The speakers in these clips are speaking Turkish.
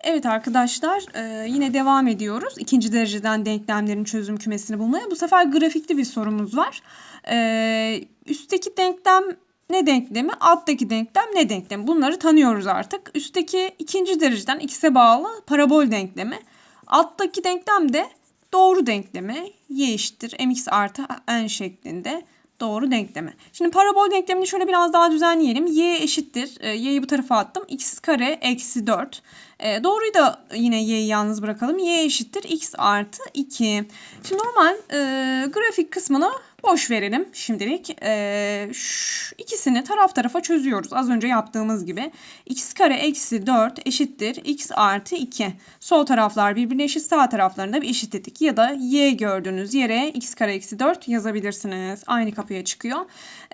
Evet arkadaşlar e, yine devam ediyoruz. İkinci dereceden denklemlerin çözüm kümesini bulmaya. Bu sefer grafikli bir sorumuz var. E, üstteki denklem ne denklemi, alttaki denklem ne denklemi? Bunları tanıyoruz artık. Üstteki ikinci dereceden x'e bağlı parabol denklemi. Alttaki denklem de doğru denklemi. y eşittir mx artı n şeklinde doğru denklemi. Şimdi parabol denklemini şöyle biraz daha düzenleyelim. y eşittir. E, y'yi bu tarafa attım. x kare eksi 4. E, doğruyu da yine y'yi yalnız bırakalım. y eşittir x artı 2. Şimdi normal e, grafik kısmını boş verelim şimdilik. E, şu ikisini taraf tarafa çözüyoruz. Az önce yaptığımız gibi. x kare eksi 4 eşittir x artı 2. Sol taraflar birbirine eşit sağ taraflarında bir eşitledik. Ya da y gördüğünüz yere x kare eksi 4 yazabilirsiniz. Aynı kapıya çıkıyor.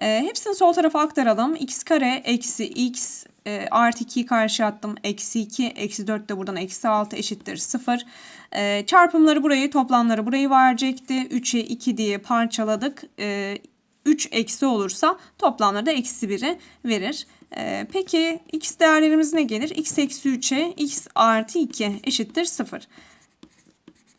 E, hepsini sol tarafa aktaralım. x kare eksi x e, artı 2'yi karşı attım. Eksi 2, eksi 4 de buradan eksi 6 eşittir 0. E, çarpımları burayı, toplamları burayı verecekti. 3'e 2 diye parçaladık. E, 3 eksi olursa toplamları da eksi 1'i verir. E, peki x değerlerimiz ne gelir? x eksi 3'e x artı 2 eşittir 0.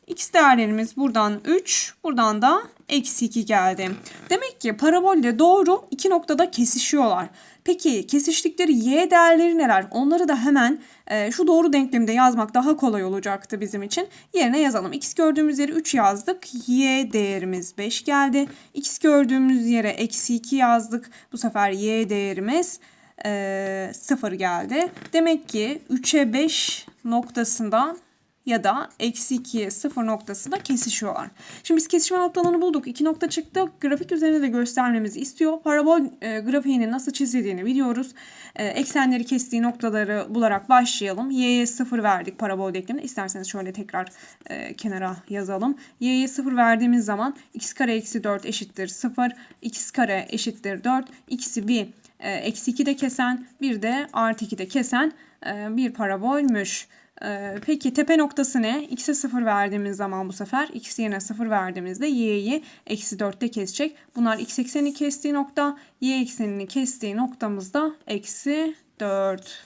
X değerlerimiz buradan 3, buradan da eksi 2 geldi. Demek ki parabolle doğru iki noktada kesişiyorlar. Peki kesiştikleri y değerleri neler? Onları da hemen e, şu doğru denklemde yazmak daha kolay olacaktı bizim için. Yerine yazalım. X gördüğümüz yere 3 yazdık. Y değerimiz 5 geldi. X gördüğümüz yere eksi 2 yazdık. Bu sefer y değerimiz e, 0 geldi. Demek ki 3'e 5 noktasında ya da eksi 2'ye 0 noktasında kesişiyorlar. Şimdi biz kesişme noktalarını bulduk. İki nokta çıktı. Grafik üzerinde de göstermemizi istiyor. Parabol e, grafiğinin nasıl çizildiğini biliyoruz. E, eksenleri kestiği noktaları bularak başlayalım. Y'ye 0 verdik parabol denkleminde. İsterseniz şöyle tekrar e, kenara yazalım. Y'ye 0 verdiğimiz zaman x kare eksi 4 eşittir 0. x kare eşittir 4. x'i bir eksi 2 de kesen bir de artı 2 de kesen e, bir parabolmüş. Ee, peki tepe noktası ne? X'e 0 verdiğimiz zaman bu sefer x yerine 0 verdiğimizde y'yi eksi 4'te kesecek. Bunlar x eksenini kestiği nokta, y eksenini kestiği noktamızda eksi 4.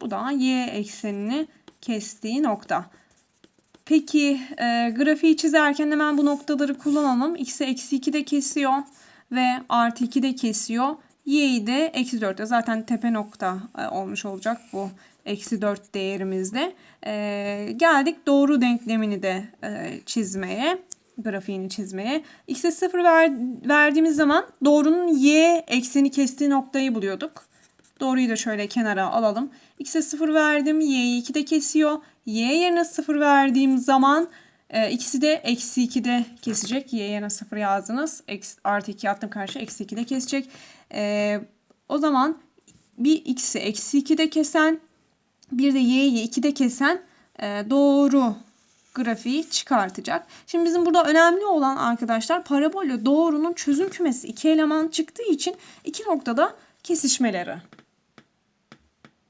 Bu da y eksenini kestiği nokta. Peki e, grafiği çizerken hemen bu noktaları kullanalım. X'e eksi 2 de kesiyor ve artı 2 de kesiyor. Y'yi de eksi 4'te zaten tepe nokta e, olmuş olacak bu eksi 4 değerimizde. E, geldik doğru denklemini de e, çizmeye grafiğini çizmeye. X'e 0 ver, verdiğimiz zaman doğrunun y ekseni kestiği noktayı buluyorduk. Doğruyu da şöyle kenara alalım. X'e 0 verdim. Y'yi 2 de kesiyor. Y yerine 0 verdiğim zaman e, ikisi de eksi 2'de kesecek. Y yerine 0 yazdınız. Eksi, artı 2 attım karşı. Eksi 2'de kesecek. E, o zaman bir x'i eksi 2'de kesen bir de y'yi 2'de kesen e, doğru grafiği çıkartacak. Şimdi bizim burada önemli olan arkadaşlar parabolle doğrunun çözüm kümesi iki eleman çıktığı için iki noktada kesişmeleri.